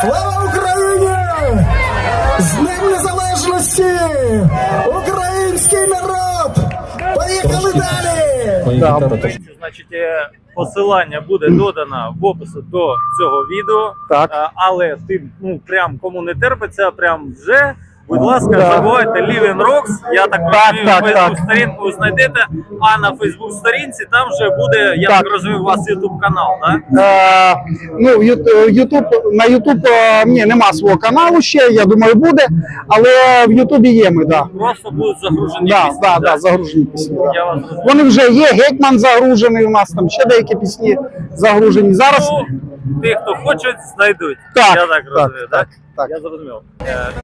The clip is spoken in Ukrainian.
Слава Україні! З Днем Незалежності! Український народ! Поїхали далі! Значить, е, посилання буде додано в описі до цього відео, так. Е, але тим, ну прям кому не терпиться, прям вже. Будь ласка, Да. забувайте Living Rocks. Я так Так, розумію, так, Фейсбук так. сторінку знайдете. А на Фейсбук сторінці там вже буде, я так, Так. розумію, у вас Ютуб канал, так? Е, ну, е, Ютуб, на Ютуб е, ні, нема свого каналу ще, я думаю, буде, але в Ютубі є ми, да. Просто будуть загружені Да, пісні, да, да? да, загружені пісні. Да. Я вас розумію. Вони вже є, гетьман загружений у нас, там ще деякі пісні загружені. Зараз Ну, ті, хто хочуть, знайдуть. Так, я так так, розумію, так? так, так. Я зрозумів. Е,